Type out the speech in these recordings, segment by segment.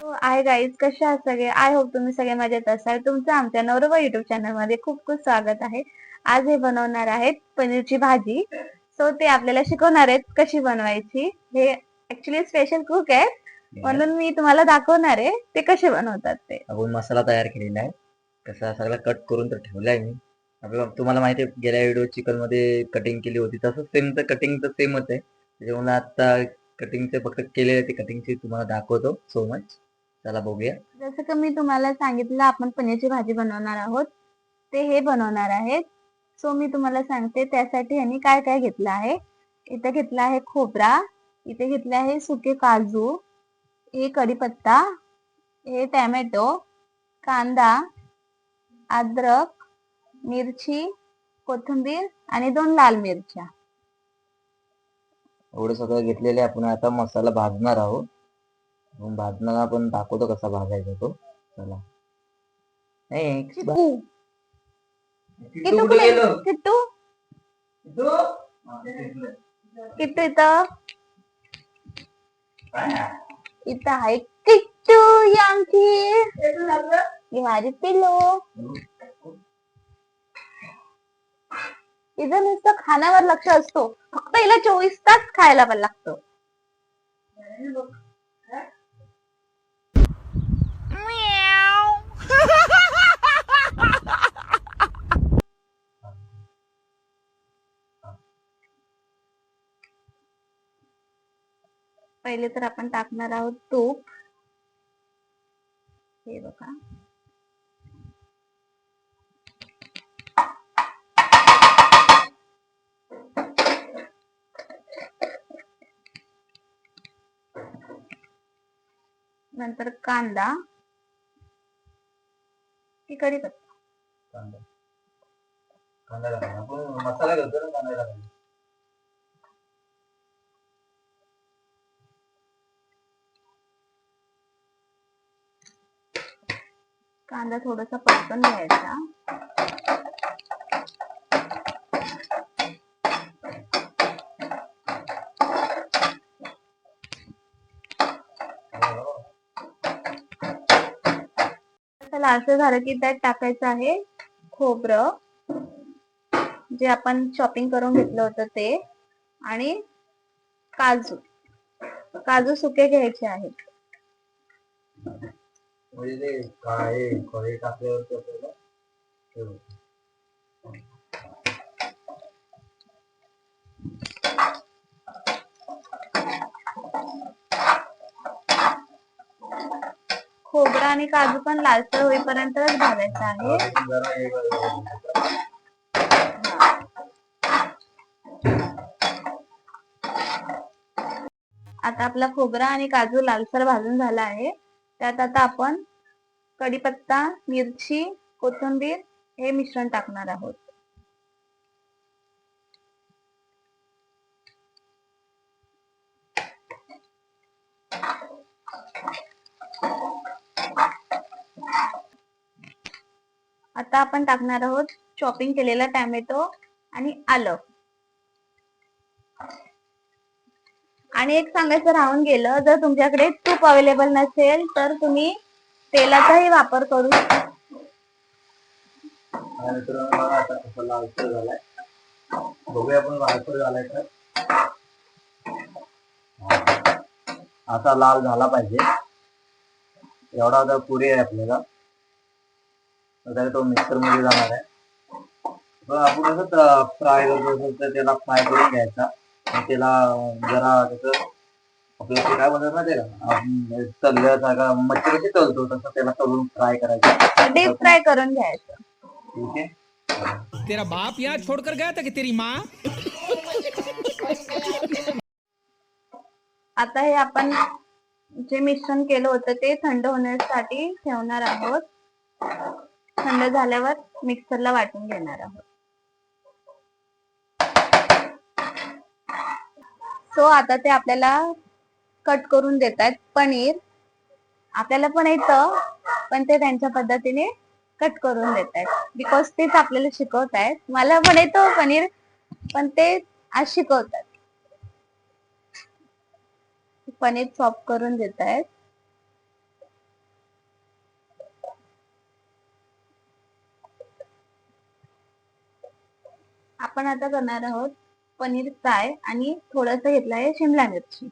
हो, आहे गाईज कसे आहात सगळे? आय होप तुम्ही सगळे मजेत असाल. तुमचं आमच्या नवरबा युट्यूब चॅनलमध्ये खूप खूप स्वागत आहे. आज हे बनवणार आहेत पनीरची भाजी. सो ते आपल्याला शिकवणार आहेत कशी बनवायची. हे ऍक्च्युली स्पेशल कुक आहेत. म्हणून मी तुम्हाला दाखवणार आहे ते कसे बनवतात ते. आपण मसाला तयार केलेला आहे. कसा सगळा कट करून तर ठेवलाय मी. आपल्याला तुम्हाला माहिती आहे गेल्या व्हिडिओ चिकनमध्ये कटिंग केली होती. तसंच सेम तर कटिंग तर सेमच आहे. त्याच्यामुळे आता कटिंगचे फक्त केलेले ते कटिंगची तुम्हाला दाखवतो सो मच चला बघूया. जसं की मी तुम्हाला सांगितलं आपण पनीरची भाजी बनवणार आहोत. ते हे बनवणार आहेत. सो मी तुम्हाला सांगते त्यासाठी यांनी काय काय घेतलं आहे. इथे घेतला आहे खोबरा इथे घेतले आहे सुके काजू हे कढीपत्ता हे टॅमॅटो कांदा अद्रक मिरची कोथिंबीर आणि दोन लाल मिरच्या. एवढं सगळं घेतलेले आपण. आता मसाला भाजणार आहोत. भाजताना आपण दाखवतो कसा भाजायचा तो. चला. नाही चिकू किट्टू किट्टू कुठे कुठे गेलं? किट्टू? किट्टू? किट्टू इथं. इथं आहे किट्टू ही आमची ही माझी पिलो इथं नुसतं खाण्यावर लक्ष असतो. फक्त हिला चोवीस तास खायला पण लागतं. पहिले तर आपण टाकणार आहोत तूप हे बघा नंतर कांदा ही कढीपत्ता कांदा कांदा टाकायचा. आपण मसाला घालतो ना कांदा टाकायचा. कांदा थोडासा परतून घ्यायचा चला असं झालं की त्यात टाकायचं आहे खोबरं जे आपण शॉपिंग करून घेतलं होतं ते आणि काजू. काजू सुके घ्यायचे आहेत. म्हणजे ते काय टाकल्यावरती आपल्याला हे होतं. खोबरा आणि काजू पण लालसर होईपर्यंतच भाजायचं आहे. आता आपला खोबरा आणि काजू लालसर भाजून झाला आहे. त्यात आता आपण कढीपत्ता मिरची कोथिंबीर हे मिश्रण टाकणार आहोत. आता आपण टाकणार आहोत चॉपिंग केलेला टॅमॅटो आणि आलं. आणि एक सांगायचं राहून गेलं जर तुमच्याकडे तूप अवेलेबल नसेल तर तुम्ही तेलाचाही वापर करू शकता. आता असा लाल झाला पाहिजे. एवढा आता पुरे आहे आपल्याला. तर तो मिक्सरमध्ये जाणार आहे. तर आपण कसं फ्राय करतो तर त्याला फ्राय करून घ्यायचा. आणि त्याला जरा कसं आपल्याला काय म्हणतात ना ते तळल्यासारखा मच्छी कशी तळतो तसं त्याला तळून फ्राय करायचं. डीप फ्राय करून घ्यायचं. ठीक आहे तेरा बाप यहाँ छोड़कर गया था कि तेरी माँ? आता हे आपण जे मिश्रण केलं होतं ते थंड होण्यासाठी ठेवणार आहोत. थंड झाल्यावर मिक्सरला वाटून घेणार आहोत. सो आता ते आपल्याला कट करून देत आहेत पनीर. आपल्याला पण येतं पण ते त्यांच्या पद्धतीने कट करून देत आहेत. बिकॉज तेच आपल्याला शिकवत आहेत. मला पण येतो हो पनीर पण ते आज शिकवतात. पनीर चॉप करून देत आहेत. आपण आता करणार आहोत पनीर फ्राय आणि थोडस घेतलं आहे शिमला मिरची.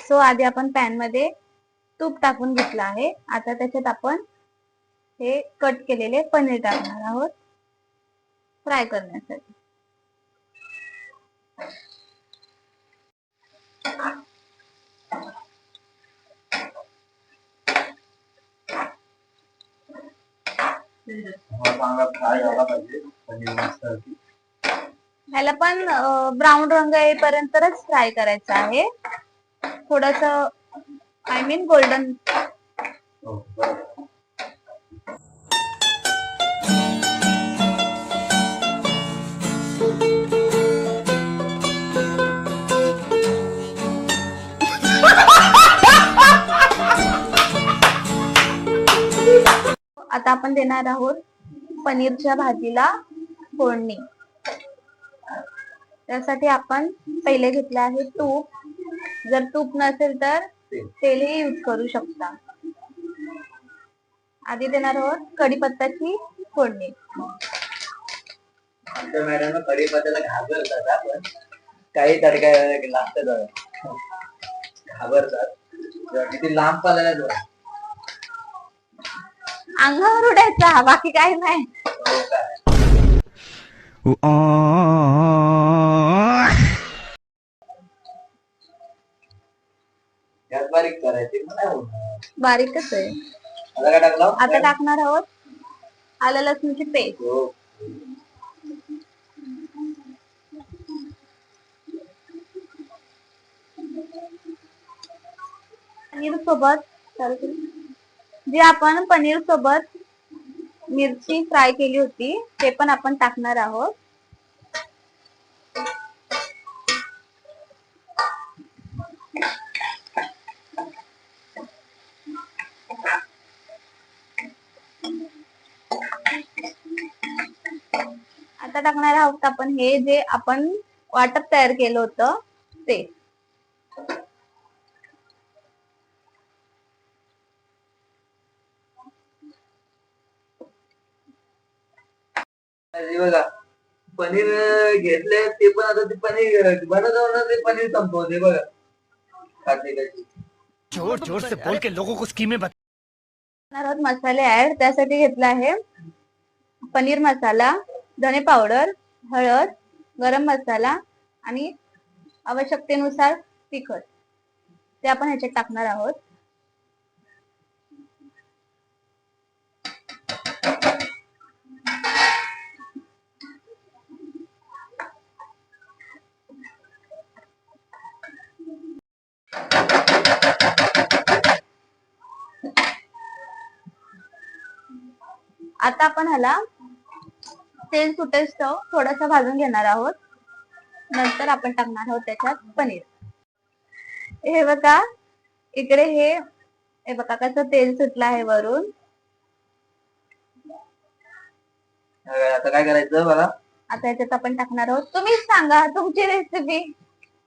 सो आधी आपण पॅनमध्ये तूप टाकून घेतलं आहे. आता त्याच्यात आपण हे कट केलेले पनीर टाकणार आहोत फ्राय करण्यासाठी हा चांगला फ्राय झाला पाहिजे पनीर मस्त अशी. ह्याला पण ब्राऊन रंग येईपर्यंतच फ्राय करायचं आहे. थोडस आय मीन गोल्डन आता आपण देणार आहोत पनीरच्या भाजीला फोडणी. त्यासाठी आपण पहिले घेतलं आहे तूप. जर तूप नसेल तर तेलही यूज करू शकता. आधी देणार आहोत कढीपत्ताची फोडणी. मॅडम कढीपत्त्याला घाबरतात आपण. काही तडका लागतात घाबरतात. किती लांब पालायला अंगावर उडायचा बाकी काही नाही हो काय गॅस बारीक करायची मग नाही होणार. बारीकच आहे आता काय टाकलं आता टाकणार आहोत आलं लसूणची पेस्ट हो पनीर सोबत जे आपण पनीर सोबत मिरची फ्राय केली होती ते पण आपण टाकणार आहोत. आता टाकणार आहोत आपण हे जे आपण वाटप तयार केलं होतं ते. हे बघा पनीर घेतले ते पण आता ते पनीर बनत ते पनीर संपवते बघा. खाते जोर जोर से बोल के लोगों को स्कीमें बता करणार आहोत मसाले ऍड त्यासाठी घेतला आहे. पनीर मसाला धने पावडर हळद गरम मसाला आणि आवश्यकतेनुसार तिखट. ते आपण ह्याच्यात टाकणार आहोत. आता आपण ह्याला तेल सुटेस्तव थोडस भाजून घेणार आहोत. नंतर आपण टाकणार आहोत त्याच्यात पनीर. हे बघा इकडे हे हे बघा कसं तेल सुटलं आहे वरून. आता काय करायचं बघा? आता याच्यात आपण टाकणार आहोत. तुम्हीच सांगा तुमची रेसिपी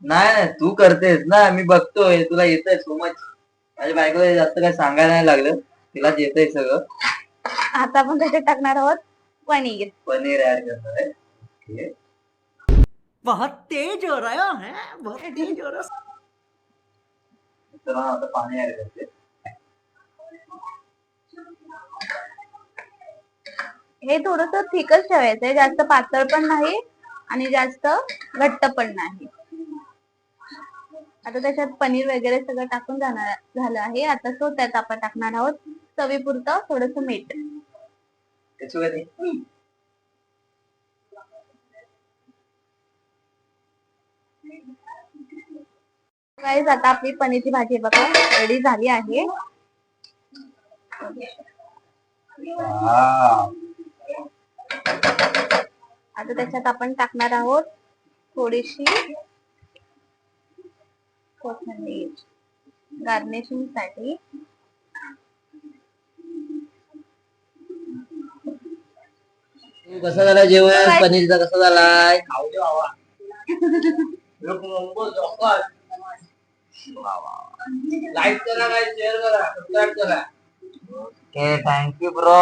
नाही नाही तू करतेस ना मी बघतोय तुला येतंय सो मच माझ्या बायकोला जास्त काय सांगायला नाही लागलं. तिलाच येतंय सगळं. आता आपण त्याच्यात टाकणार आहोत? पनीर. पनीर ऍड करणार आहे. बहुत तेज हो रहा है बहुत तेज हो रहा तर आता पाणी ऍड करते. हे थोडस थिकच ठेवायचंय जास्त पातळ पण नाही आणि जास्त घट्ट पण नाही. आता त्याच्यात पनीर वगैरे सगळं टाकून जाणार झालं आहे. आता सो त्यात आपण टाकणार आहोत. चवीपुरतं थोडस मीठ. गाईज आता आपली पनीरची भाजी बघा रेडी झाली आहे. आता त्याच्यात आपण टाकणार आहोत थोडीशी कोथिंबीर. गार्निशिंगसाठी कसा झाला जेवण? पनीरचा कसा झालाय? लाईक करा शेअर करा सबस्क्राईब करा. Okay thank you bro